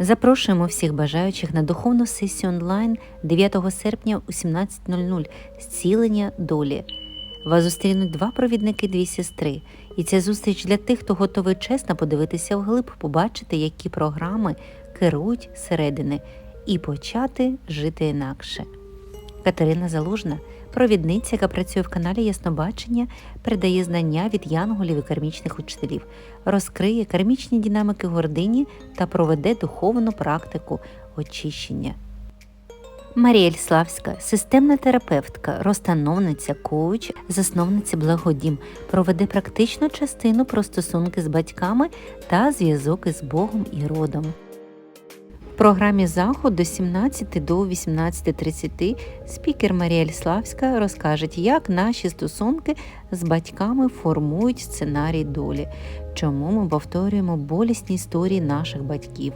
Запрошуємо всіх бажаючих на духовну сесію онлайн 9 серпня у 17.00 зцілення долі. Вас зустрінуть два провідники, дві сестри. І ця зустріч для тих, хто готовий чесно подивитися вглиб, побачити, які програми керують зсередини, і почати жити інакше. Катерина Залужна, провідниця, яка працює в каналі Яснобачення, передає знання від янголів і кармічних учителів, розкриє кармічні динамики гордині та проведе духовну практику очищення. Марія Славська, системна терапевтка, розстановниця, коуч, засновниця благодім, проведе практичну частину про стосунки з батьками та зв'язок із Богом і родом. Програмі заходу з 17 до 18.30 спікер Марія Ліславська розкаже, як наші стосунки з батьками формують сценарій долі, чому ми повторюємо болісні історії наших батьків,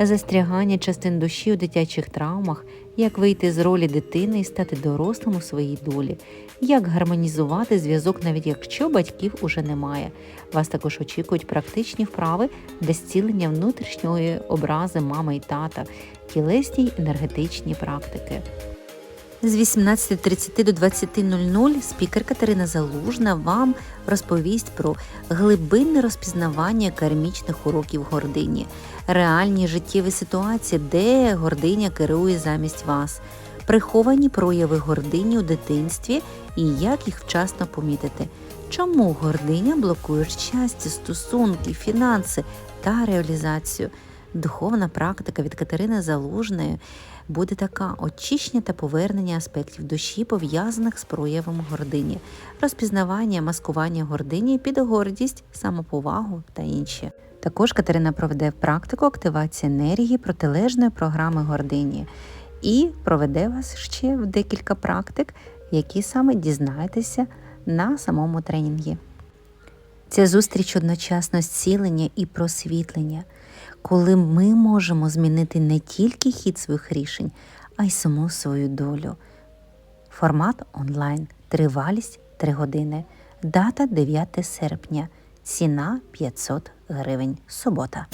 застрягання частин душі у дитячих травмах, як вийти з ролі дитини і стати дорослим у своїй долі, як гармонізувати зв'язок, навіть якщо батьків уже немає. Вас також очікують практичні вправи для зцілення внутрішньої образи мами і тата, тілесні енергетичні практики. З 18.30 до 20.00 спікер Катерина Залужна вам розповість про глибинне розпізнавання кармічних уроків гордині, реальні життєві ситуації, де гординя керує замість вас, приховані прояви гордині у дитинстві і як їх вчасно помітити. Чому гординя блокує щастя, стосунки, фінанси та реалізацію? Духовна практика від Катерини Залужної буде така очищення та повернення аспектів душі, пов'язаних з проявом гордині, розпізнавання, маскування гордині під гордість, самоповагу та інші. Також Катерина проведе практику активації енергії протилежної програми гордині і проведе вас ще в декілька практик, які саме дізнаєтеся на самому тренінгі. Ця зустріч одночасно зцілення і просвітлення, коли ми можемо змінити не тільки хід своїх рішень, а й саму свою долю. Формат онлайн, тривалість 3 години, дата 9 серпня, ціна 500 гривень, субота.